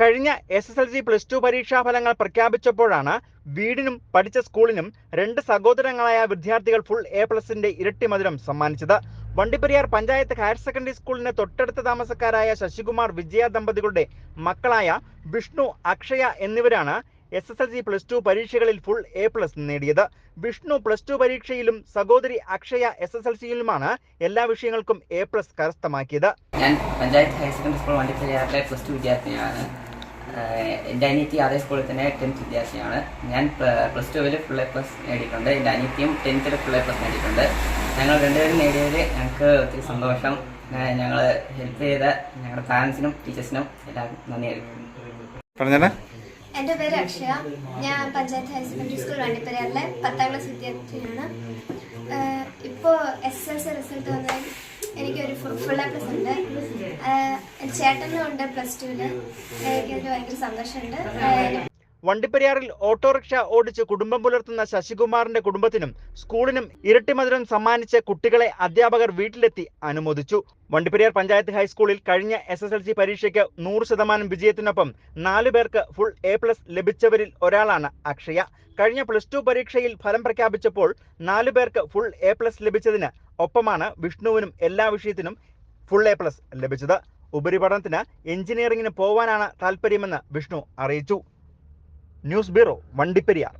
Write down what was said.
കഴിഞ്ഞ S S L C plus two പരീക്ഷാ ഫലങ്ങൾ പ്രഖ്യാപിച്ചപ്പോഴാണ് വീടിനും പഠിച്ച സ്കൂളിനും രണ്ട് സഹോദരങ്ങളായ വിദ്യാർത്ഥികൾ ഫുൾ എ പ്ലസിന്റെ ഇരട്ടി മധുരം സമ്മാനിച്ചത്. വണ്ടിപ്പെരിയാർ പഞ്ചായത്ത് ഹയർ സെക്കൻഡറി സ്കൂളിന് തൊട്ടടുത്ത താമസക്കാരായ ശശികുമാർ വിജയ ദമ്പതികളുടെ മക്കളായ വിഷ്ണു അക്ഷയ എന്നിവരാണ് S S L C plus two പരീക്ഷകളിൽ ഫുൾ എ പ്ലസ് നേടിയത്. വിഷ്ണു പ്ലസ് ടു പരീക്ഷയിലും സഹോദരി അക്ഷയ എസ് എസ് എൽ സിയിലുമാണ് എല്ലാ വിഷയങ്ങൾക്കും എ പ്ലസ് കരസ്ഥമാക്കിയത്. ഞാൻ പഞ്ചായത്ത് ഹയർ സെക്കൻഡറി സ്കൂൾ വണ്ടിപ്പെരിയാറിലെ പ്ലസ് ടു വിദ്യാർത്ഥിയാണ് എന്റെ അനിയത്തി അതേ സ്കൂളിൽ തന്നെ ടെൻത്ത് വിദ്യാർത്ഥിയാണ്. ഞാൻ പ്ലസ് ടുവിൽ ഫുൾ എ പ്ലസ് നേടിയിട്ടുണ്ട്. എന്റെ അനിയത്തിയും ടെൻത്തിൽ ഫുൾ എ പ്ലസ് നേടിയിട്ടുണ്ട്. ഞങ്ങൾ രണ്ടുപേരും നേടിയതിൽ ഞങ്ങൾക്ക് ഒത്തിരി സന്തോഷം. ഞങ്ങൾ ഹെൽപ്പ് ചെയ്ത ഞങ്ങളുടെ പാരൻസിനും ടീച്ചേഴ്സിനും എല്ലാവർക്കും നന്ദി പറഞ്ഞേ എന്റെ പേര് അക്ഷയ. ഞാൻ പഞ്ചായത്ത് ഹയർ സെക്കൻഡറി സ്കൂൾ വണ്ടിപ്പെരിയാറിലെ പത്താം ക്ലാസ് വിദ്യാർത്ഥിയാണ്. ഇപ്പോൾ എസ് എൽ റിസൾട്ട് വന്നതിൽ എനിക്കൊരു ഫുൾ എ പ്ലസ് ഉണ്ട് ചേട്ടനും ഉണ്ട് പ്ലസ് ടുവിൽ എനിക്കതിൽ ഭയങ്കര സന്തോഷമുണ്ട്. വണ്ടിപ്പെരിയാറിൽ ഓട്ടോറിക്ഷ ഓടിച്ച് കുടുംബം പുലർത്തുന്ന ശശികുമാറിന്റെ കുടുംബത്തിനും സ്കൂളിനും ഇരട്ടി മധുരം സമ്മാനിച്ച കുട്ടികളെ അധ്യാപകർ വീട്ടിലെത്തി അനുമോദിച്ചു. വണ്ടിപ്പെരിയാർ പഞ്ചായത്ത് ഹൈസ്കൂളിൽ കഴിഞ്ഞ എസ് എസ് എൽ സി പരീക്ഷയ്ക്ക് നൂറ് ശതമാനം വിജയത്തിനൊപ്പം നാലു പേർക്ക് ഫുൾ എ പ്ലസ് ലഭിച്ചവരിൽ ഒരാളാണ് അക്ഷയ. കഴിഞ്ഞ പ്ലസ് ടു പരീക്ഷയിൽ ഫലം പ്രഖ്യാപിച്ചപ്പോൾ നാലു പേർക്ക് ഫുൾ എ പ്ലസ് ലഭിച്ചതിന് ഒപ്പമാണ് വിഷ്ണുവിനും എല്ലാ വിഷയത്തിനും ഫുൾ എ പ്ലസ് ലഭിച്ചത്. ഉപരിപഠനത്തിന് എഞ്ചിനീയറിംഗിന് പോവാനാണ് താല്പര്യമെന്ന് വിഷ്ണു അറിയിച്ചു. News bureau Vandiperiyar.